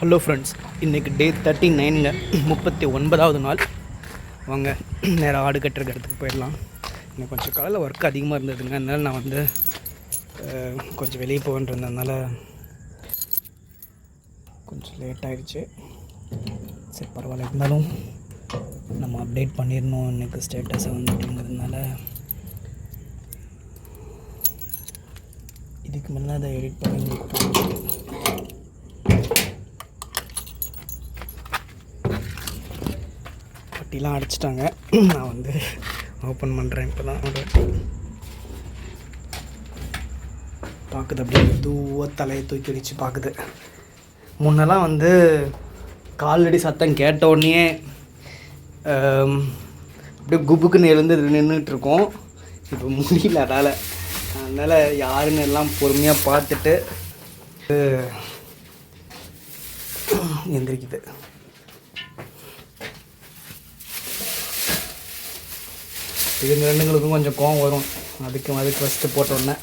Hello friends இன்றைக்கி டே thirty நைனில் முப்பத்தி ஒன்பதாவது நாள். வாங்க நேராக ஆடு கட்டுற இடத்துக்கு போயிடலாம். இன்னும் கொஞ்சம் காலையில் ஒர்க் அதிகமாக இருந்ததுங்க. அதனால் நான் வந்து கொஞ்சம் வெளியே போகன்றதுனால கொஞ்சம் லேட் ஆகிடுச்சு சரி பரவாயில்ல. இருந்தாலும் நம்ம அப்டேட் பண்ணிடணும். எனக்கு ஸ்டேட்டஸை வந்து அப்படிங்கிறதுனால இதுக்கு முன்னாடி அதை எடிட் பண்ணி பட்டிலாம் அடிச்சிட்டாங்க. நான் வந்து ஓப்பன் பண்ணுறேன் இப்போ தான் ஒரு பார்க்குது அப்படியே தூவ தலையை தூக்கி அடித்து பார்க்குது முன்னெல்லாம் வந்து காலடி சத்தம் கேட்ட உடனே அப்படியே குபுக்குன்னு எழுந்து நின்றுட்டு இருக்கோம். இப்போ முடியல அதால். அதனால் யாருன்னு எல்லாம் பொறுமையாக பார்த்துட்டு எந்திரிக்குது. இதுங்க ரெண்டுங்களுக்கும் கொஞ்சம் கோவம் வரும். அதுக்கு அதுக்கு ஃபஸ்ட்டு போட்ட உடனே.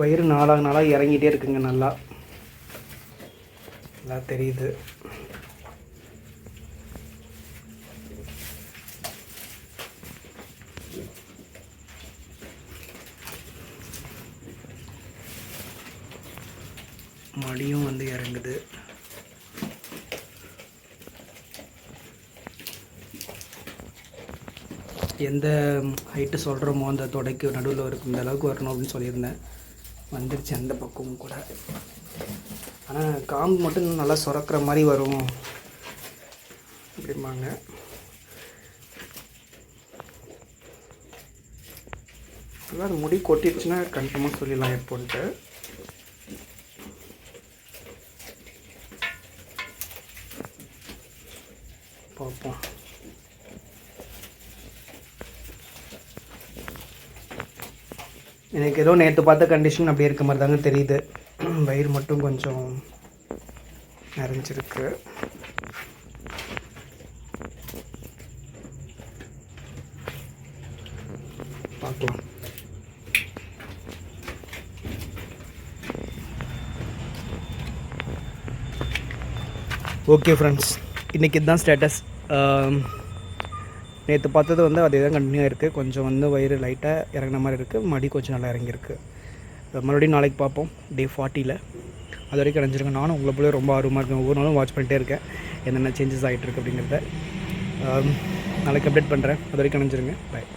வயிறு நாளாக நாளாக இறங்கிட்டே இருக்குங்க நல்லா. நல்லா தெரியுது. மடியும் வந்து இறங்குது. எந்த ஹைட்டு சொல்கிறோமோ அந்த தொடைக்கு நடுவில் இருக்கும் இந்த அளவுக்கு வரணும் அப்படின்னு சொல்லியிருந்தேன். வந்துருச்சு அந்த பக்கமும் கூட. ஆனால் காம்பு மட்டும் நல்லா சுரக்கிற மாதிரி வரும். அப்படிம்பாங்க. அதான் அது முடி கொட்டிடுச்சுன்னா கன்ஃபார்மாக சொல்லிடலாம் எப்போன்ட்டு. பார்ப்போம். எனக்கு ஏதோ நேற்று பார்த்த கண்டிஷன் அப்படி இருக்க மாதிரி தாங்க தெரியுது. வயிறு மட்டும் கொஞ்சம் நிறைஞ்சிருக்கு. பார்க்கலாம் ஓகே ஃப்ரெண்ட்ஸ் இன்றைக்கி இதுதான் ஸ்டேட்டஸ் நேற்று பார்த்தது வந்து அதே தான் கண்டினியூ இருக்குது கொஞ்சம் வந்து வயிறு லைட்டாக இறங்குன மாதிரி இருக்குது மடி கொஞ்சம் நல்லா இறங்கியிருக்கு. மறுபடியும் நாளைக்கு பார்ப்போம். டே ஃபார்ட்டியில் அது வரைக்கும் அடைஞ்சிருங்க நானும் உங்களை போல ரொம்ப ஆர்வமாக இருக்கேன். ஒவ்வொரு நாளும் வாட்ச் பண்ணிட்டே இருக்கேன். என்னென்ன சேஞ்சஸ் ஆகிட்டு இருக்கு அப்படிங்கிறத. நாளைக்கு அப்டேட் பண்ணுறேன் அது வரைக்கும் அணைஞ்சிருங்க பாய்